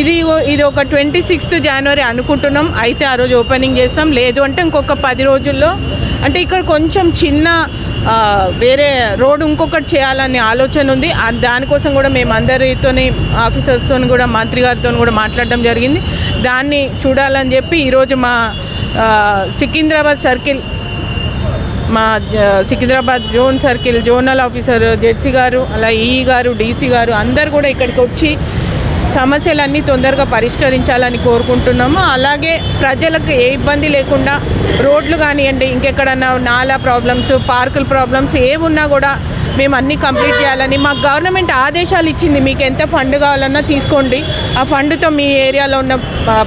ఇది ఇది ఒక ట్వంటీ సిక్స్త్ జనవరి అనుకుంటున్నాం. అయితే ఆ రోజు ఓపెనింగ్ చేస్తాం. లేదు అంటే ఇంకొక పది రోజుల్లో. అంటే ఇక్కడ కొంచెం చిన్న వేరే రోడ్ ఇంకొకటి చేయాలనే ఆలోచన ఉంది. దానికోసం కూడా మేము అందరితోని ఆఫీసర్స్తో కూడా మంత్రి గారితో కూడా మాట్లాడడం జరిగింది. దాన్ని చూడాలని చెప్పి ఈరోజు మా సికింద్రాబాద్ సర్కిల్ మా Secunderabad zone circle zonal officer ZC గారు అలా ఈ గారు డీసీ గారు అందరు కూడా ఇక్కడికి వచ్చి సమస్యలన్నీ తొందరగా పరిష్కరించాలని కోరుకుంటున్నాము. అలాగే ప్రజలకు ఏ ఇబ్బంది లేకుండా రోడ్లు కానివ్వండి ఇంకెక్కడన్నా నాలా ప్రాబ్లమ్స్ పార్కుల ప్రాబ్లమ్స్ ఏమున్నా కూడా మేము అన్నీ కంప్లీట్ చేయాలని మాకు గవర్నమెంట్ ఆదేశాలు ఇచ్చింది. మీకు ఎంత ఫండ్ కావాలన్నా తీసుకోండి. ఆ ఫండ్తో మీ ఏరియాలో ఉన్న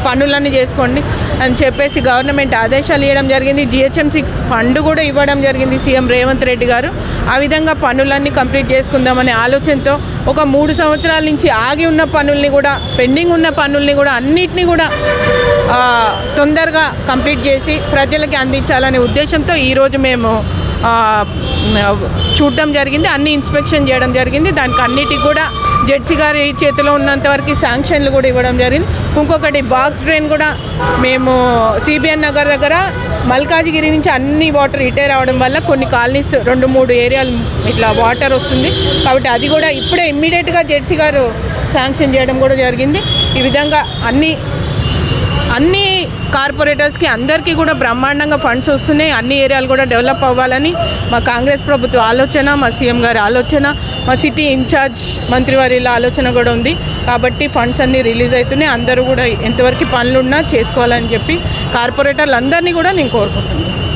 పనులన్నీ చేసుకోండి. అని చెప్పేసి గవర్నమెంట్ ఆదేశాలు ఇవ్వడం జరిగింది. జిహెచ్ఎంసీ ఫండ్ కూడా ఇవ్వడం జరిగింది సీఎం రేవంత్ రెడ్డి గారు. ఆ విధంగా పనులన్నీ కంప్లీట్ చేసుకుందామనే ఆలోచనతో ఒక మూడు సంవత్సరాల నుంచి ఆగి ఉన్న పనుల్ని కూడా పెండింగ్ ఉన్న పనుల్ని కూడా అన్నిటినీ కూడా తొందరగా కంప్లీట్ చేసి ప్రజలకి అందించాలనే ఉద్దేశంతో ఈరోజు మేము చూడడం జరిగింది. అన్ని ఇన్స్పెక్షన్ చేయడం జరిగింది. దానికి అన్నిటికి కూడా జడ్సీ గారి చేతిలో ఉన్నంత వరకు శాంక్షన్లు కూడా ఇవ్వడం జరిగింది. ఇంకొకటి బాక్స్ డ్రైన్ కూడా మేము సిబిఎన్ నగర్ దగ్గర మల్కాజిగిరి నుంచి అన్ని వాటర్ ఇటే రావడం వల్ల కొన్ని కాలనీస్ రెండు మూడు ఏరియాలు ఇట్లా వాటర్ వస్తుంది. కాబట్టి అది కూడా ఇప్పుడే ఇమ్మీడియట్గా జెడ్సీ గారు శాంక్షన్ చేయడం కూడా జరిగింది. ఈ విధంగా అన్ని అన్నీ కార్పొరేటర్స్కి అందరికీ కూడా బ్రహ్మాండంగా ఫండ్స్ వస్తున్నాయి. అన్ని ఏరియాలు కూడా డెవలప్ అవ్వాలని మా కాంగ్రెస్ ప్రభుత్వ ఆలోచన మా సీఎం గారి ఆలోచన మా సిటీ ఇన్ఛార్జ్ మంత్రివర్యుల ఆలోచన కూడా ఉంది. కాబట్టి ఫండ్స్ అన్నీ రిలీజ్ అవుతున్నాయి. అందరూ కూడా ఎంతవరకు పనులున్నా చేసుకోవాలని చెప్పి కార్పొరేటర్లు అందరినీ కూడా నేను కోరుకుంటున్నాను.